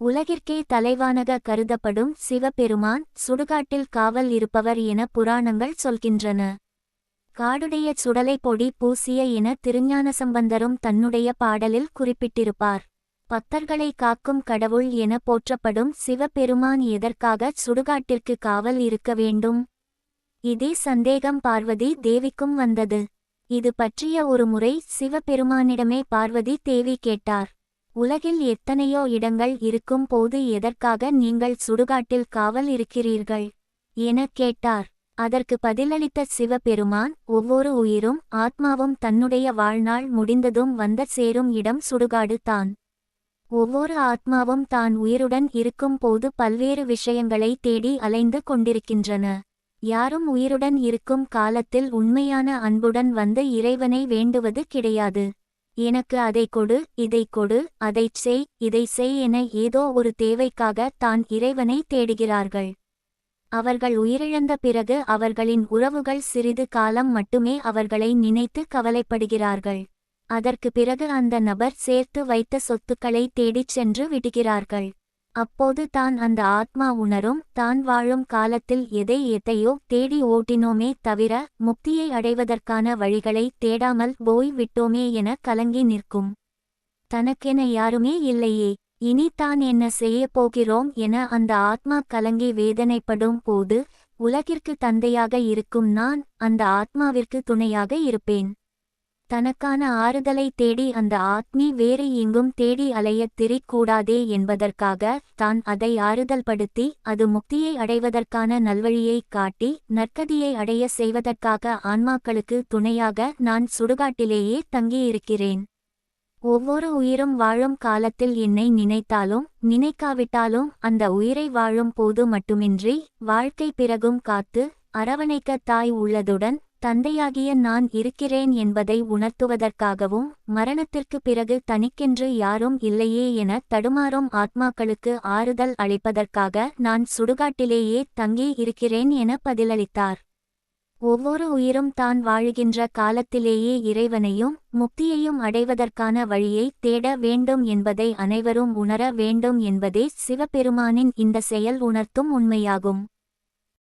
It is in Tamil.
உலகிற்கே தலைவானக கருதப்படும் சிவபெருமான் சுடுகாட்டில் காவல் இருப்பவர் என புராணங்கள் சொல்கின்றன. காடுடைய சுடலை பொடி பூசிய என திருஞான சம்பந்தரும் தன்னுடைய பாடலில் குறிப்பிட்டிருப்பார். பக்தர்களை காக்கும் கடவுள் என போற்றப்படும் சிவபெருமான் எதற்காக சுடுகாட்டிற்கு காவல் இருக்க வேண்டும்? இதே சந்தேகம் பார்வதி தேவிக்கும் வந்தது. இது பற்றிய ஒரு முறை சிவபெருமானிடமே பார்வதி தேவி கேட்டார். உலகில் எத்தனையோ இடங்கள் இருக்கும் போது எதற்காக நீங்கள் சுடுகாட்டில் காவல் இருக்கிறீர்கள்? என கேட்டார். அதற்கு பதிலளித்த சிவபெருமான் ஒவ்வொரு உயிரும் ஆத்மாவும் தன்னுடைய வாழ்நாள் முடிந்ததும் வந்த சேரும் இடம் சுடுகாடு தான். ஒவ்வொரு ஆத்மாவும் தான் உயிருடன் இருக்கும் போது பல்வேறு விஷயங்களை தேடி அலைந்து கொண்டிருக்கின்றன. யாரும் உயிருடன் இருக்கும் காலத்தில் உண்மையான அன்புடன் வந்து இறைவனை வேண்டுவது கிடையாது. எனக்கு அதை கொடு இதை கொடு அதைச் செய் இதை செய் என ஏதோ ஒரு தேவைக்காக தான் இறைவனை தேடுகிறார்கள். அவர்கள் உயிரிழந்த பிறகு அவர்களின் உறவுகள் சிறிது காலம் மட்டுமே அவர்களை நினைத்து கவலைப்படுகிறார்கள். அதற்கு பிறகு அந்த நபர் சேர்த்து வைத்த சொத்துக்களை தேடிச் சென்று விடுகிறார்கள். அப்போது தான் அந்த ஆத்மா உணரும் தான் வாழும் காலத்தில் எதை எதையோ தேடி ஓட்டினோமே தவிர முக்தியை அடைவதற்கான வழிகளை தேடாமல் போய் விட்டோமே என கலங்கி நிற்கும். தனக்கென யாருமே இல்லையே இனி தான் என்ன செய்யப் போகிறோம் என அந்த ஆத்மா கலங்கி வேதனைப்படும் போது உலகிற்கு தந்தையாக இருக்கும் நான் அந்த ஆத்மாவிற்கு துணையாக இருப்பேன். தனக்கான ஆறுதலை தேடி அந்த ஆத்மி வேறு எங்கும் தேடி அலையத் திரிக்கூடாதே என்பதற்காக தான் அதை ஆறுதல்படுத்தி அது முக்தியை அடைவதற்கான நல்வழியைக் காட்டி நற்கதியை அடைய செய்வதற்காக ஆன்மாக்களுக்கு துணையாக நான் சுடுகாட்டிலேயே தங்கியிருக்கிறேன். ஒவ்வொரு உயிரும் வாழும் காலத்தில் என்னை நினைத்தாலும் நினைக்காவிட்டாலும் அந்த உயிரை வாழும் போது மட்டுமின்றி வாழ்க்கை பிறகும் காத்து அரவணைக்க தாய் உள்ளதுடன் தந்தையாகிய நான் இருக்கிறேன் என்பதை உணர்த்துவதற்காகவும் மரணத்திற்கு பிறகு தனிக்கென்று யாரும் இல்லையே என தடுமாறும் ஆத்மாக்களுக்கு ஆறுதல் அளிப்பதற்காக நான் சுடுகாட்டிலேயே தங்கி இருக்கிறேன் என பதிலளித்தார். ஒவ்வொரு உயிரும் தான் வாழுகின்ற காலத்திலேயே இறைவனையும் முக்தியையும் அடைவதற்கான வழியை தேட வேண்டும் என்பதை அனைவரும் உணர வேண்டும் என்பதே சிவபெருமானின் இந்த செயல் உணர்த்தும் உண்மையாகும்.